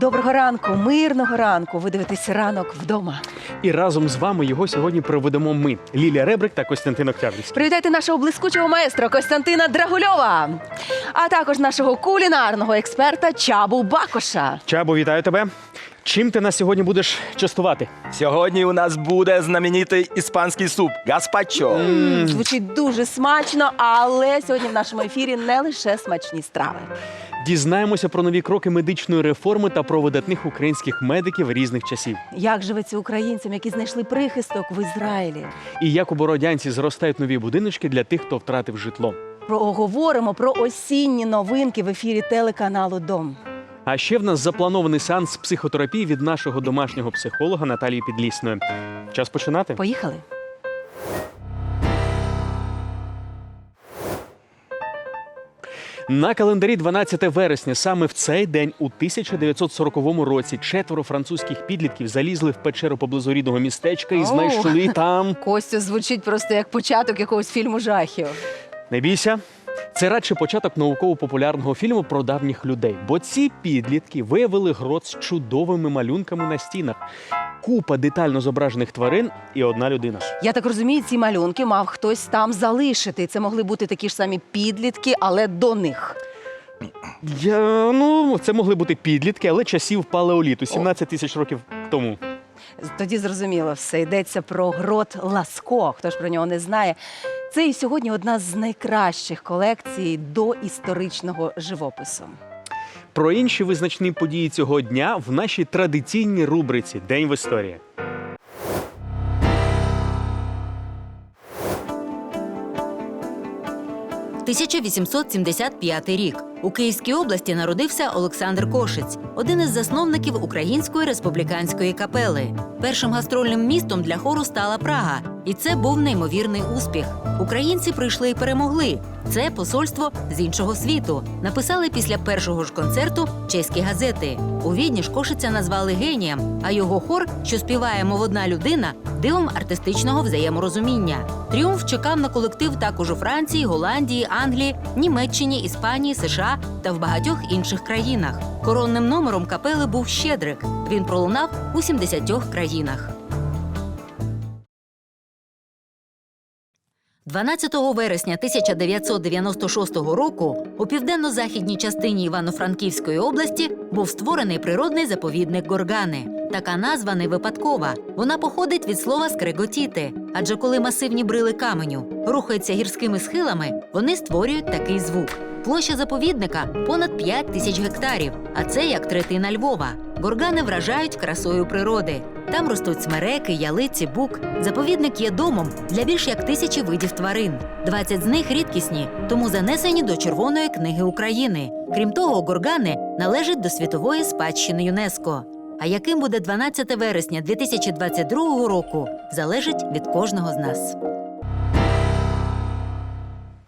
Доброго ранку, мирного ранку. Ви дивитесь ранок вдома. І разом з вами його сьогодні проведемо ми, Лілія Ребрик та Костянтин Октябрьський. Привітайте нашого блискучого майстра Костянтина Драгульова, а також нашого кулінарного експерта Чабу Бакоша. Чабу, вітаю тебе. Чим ти нас сьогодні будеш частувати? Сьогодні у нас буде знаменитий іспанський суп гаспачо. Звучить дуже смачно, але сьогодні в нашому ефірі не лише смачні страви. Дізнаємося про нові кроки медичної реформи та про видатних українських медиків різних часів. Як живеться українцям, які знайшли прихисток в Ізраїлі? І як у Бородянці зростають нові будиночки для тих, хто втратив житло. Проговоримо про осінні новинки в ефірі телеканалу Дом. А ще в нас запланований сеанс психотерапії від нашого домашнього психолога Наталії Підлісної. Час починати? Поїхали. На календарі 12 вересня, саме в цей день, у 1940 році, четверо французьких підлітків залізли в печеру поблизу рідного містечка і Оу. знайшли там. Костя звучить просто як початок якогось фільму жахів. Не бійся. Це радше початок науково-популярного фільму про давніх людей, бо ці підлітки виявили грот з чудовими малюнками на стінах, купа детально зображених тварин і одна людина. Я так розумію, ці малюнки мав хтось там залишити. Це могли бути такі ж самі підлітки, але до них. Я, ну, це могли бути підлітки, але часів палеоліту, 17 тисяч років тому. Тоді зрозуміло, все йдеться про грот Ласко. Хто ж про нього не знає? Це і сьогодні одна з найкращих колекцій до історичного живопису. Про інші визначні події цього дня в нашій традиційній рубриці День в історії. – 1875 рік. У Київській області народився Олександр Кошиць, один із засновників Української республіканської капели. Першим гастрольним містом для хору стала Прага, і це був неймовірний успіх. Українці прийшли і перемогли. Це посольство з іншого світу. Написали після першого ж концерту чеські газети. У Відні ж Кошиця назвали генієм, а його хор, що співає мов одна людина, дивом артистичного взаєморозуміння. Тріумф чекав на колектив також у Франції, Голландії, Англії, Німеччині, Іспанії, США та в багатьох інших країнах. Коронним номером капели був Щедрик. Він пролунав у 70 країнах. 12 вересня 1996 року у південно-західній частині Івано-Франківської області був створений природний заповідник Горгани. Така назва не випадкова. Вона походить від слова скреготіти. Адже коли масивні брили каменю рухаються гірськими схилами, вони створюють такий звук. Площа заповідника понад 5 тисяч гектарів, а це як третина Львова. Горгани вражають красою природи. Там ростуть смереки, ялиці, бук. Заповідник є домом для більш як тисячі видів тварин. 20 з них рідкісні, тому занесені до Червоної книги України. Крім того, горгани належать до світової спадщини ЮНЕСКО. А яким буде 12 вересня 2022 року, залежить від кожного з нас.